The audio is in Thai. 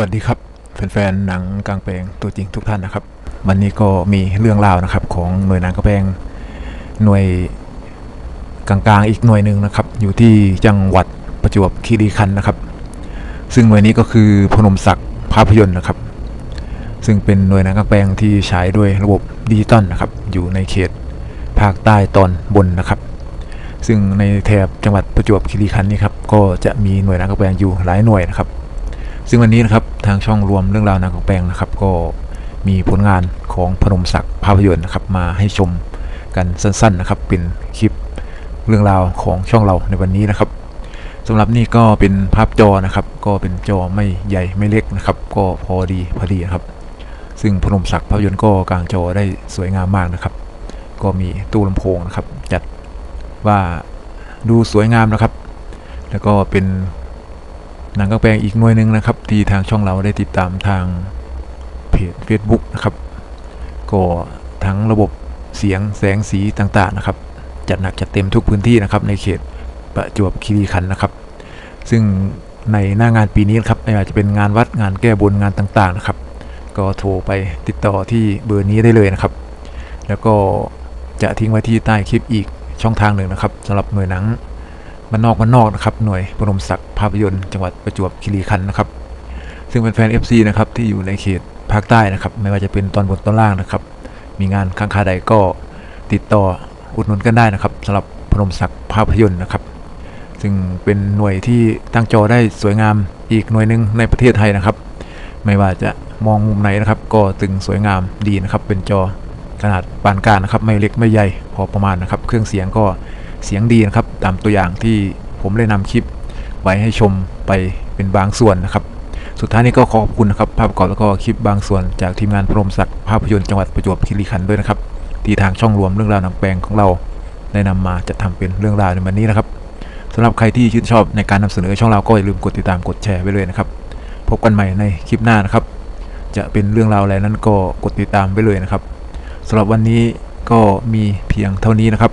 วัสดีครับ แฟนๆหนังกลางแปลงตัวจริงทุกท่านนะครับ วันนี้ก็มีเรื่องราวนะครับ ของหน่วยหนังกลางแปลงหน่วยกลางๆอีกหน่วยหนึ่งนะครับ อยู่ที่จังหวัดประจวบคีรีขันธ์นะครับ ซึ่งหน่วยนี้ก็คือพนมศักดิ์ภาพยนตร์นะครับ ซึ่งเป็นหน่วยหนังกลางแปลงที่ฉายด้วยระบบดิจิตอลนะครับ อยู่ในเขตภาคใต้ตอนบนนะครับ ซึ่งในแถบจังหวัดประจวบคีรีขันธ์นี่ครับก็จะมีหน่วยหนังกลางแปลงอยู่หลายหน่วยนะครับ ซึ่งวันนี้นะครับทางช่องรวมเรื่องราวนังกลางแปลงนะครับ ก็มีผลงานของพนมศักดิ์ภาพยนตร์นะครับมาให้ชมกันสั้นๆนะครับเป็นคลิปเรื่องราวของช่องเราในวันนี้นะครับสำหรับนี่ก็เป็นภาพจอนะครับ ก็เป็นจอไม่ใหญ่ไม่เล็กนะครับ ก็พอดีพอดีครับ ซึ่งพนมศักดิ์ภาพยนตร์ก็กลางจอได้สวยงามมากนะครับ ก็มีตู้ลำโพงนะครับ จัดว่าดูสวยงามนะครับ แล้วก็เป็น หนังกลางแปลงอีกหน่วยหนึ่งนะครับ ที่ทางช่องเราได้ติดตามทางเพจ Facebook นะครับ ก็ทั้งระบบเสียงแสงสีต่างๆนะครับ จัดหนักจัดเต็มทุกพื้นที่นะครับ ในเขตประจวบคีรีขันธ์นะครับ ซึ่งในหน้างานปีนี้นครับไม่ว่าจะเป็นงานวัดงานแก้บนงานต่างๆนะครับ ก็โทรไปติดต่อที่เบอร์นี้ได้เลยนะครับ แล้วก็จะทิ้งไว้ที่ใต้คลิปอีกช่องทางหนึ่งนะครับสำหรับหน่วยหนัง บ้านนอกบ้านนอกนะครับหน่วยบรมศักดิ์ภาพยนตร์จังหวัดประจวบคีรีขันธ์นะครับ ซึ่งเป็นแฟน FC นะครับที่อยู่ในเขตภาคใต้นะครับ ไม่ว่าจะเป็นตอนบนตอนล่างนะครับ มีงานข้างคาใดก็ติดต่ออุดหนุนกันได้นะครับสำหรับพนมศักดิ์ภาพยนตร์นะครับ ซึ่งเป็นหน่วยที่ตั้งจอได้สวยงามอีกหน่วยหนึ่งในประเทศไทยนะครับ ไม่ว่าจะมองมุมไหนนะครับ ก็ตึงสวยงามดีนะครับ เป็นจอขนาดปานกลางนะครับ ไม่เล็กไม่ใหญ่พอประมาณนะครับ เครื่องเสียงก็ เสียงดีนะครับ ตามตัวอย่างที่ผมได้นำคลิปไว้ให้ชมไปเป็นบางส่วนนะครับ สุดท้ายนี้ก็ขอขอบคุณนะครับภาพประกอบแล้วก็คลิปบางส่วนจากทีมงานพรมศักดิ์ภาพยนตร์จังหวัดประจวบคีรีขันธ์ด้วยนะครับที่ทางช่องรวมเรื่องราวหนังแปลงของเราได้นำมาจัดทำเป็นเรื่องราวในวันนี้นะครับสำหรับใครที่ชื่นชอบในการนำเสนอช่องเราก็อย่าลืมกดติดตามกดแชร์ไว้เลยนะครับ พบกันใหม่ในคลิปหน้านะครับ จะเป็นเรื่องราวอะไรนั้นก็กดติดตามไว้เลยนะครับสำหรับวันนี้ก็มีเพียงเท่านี้นะครับ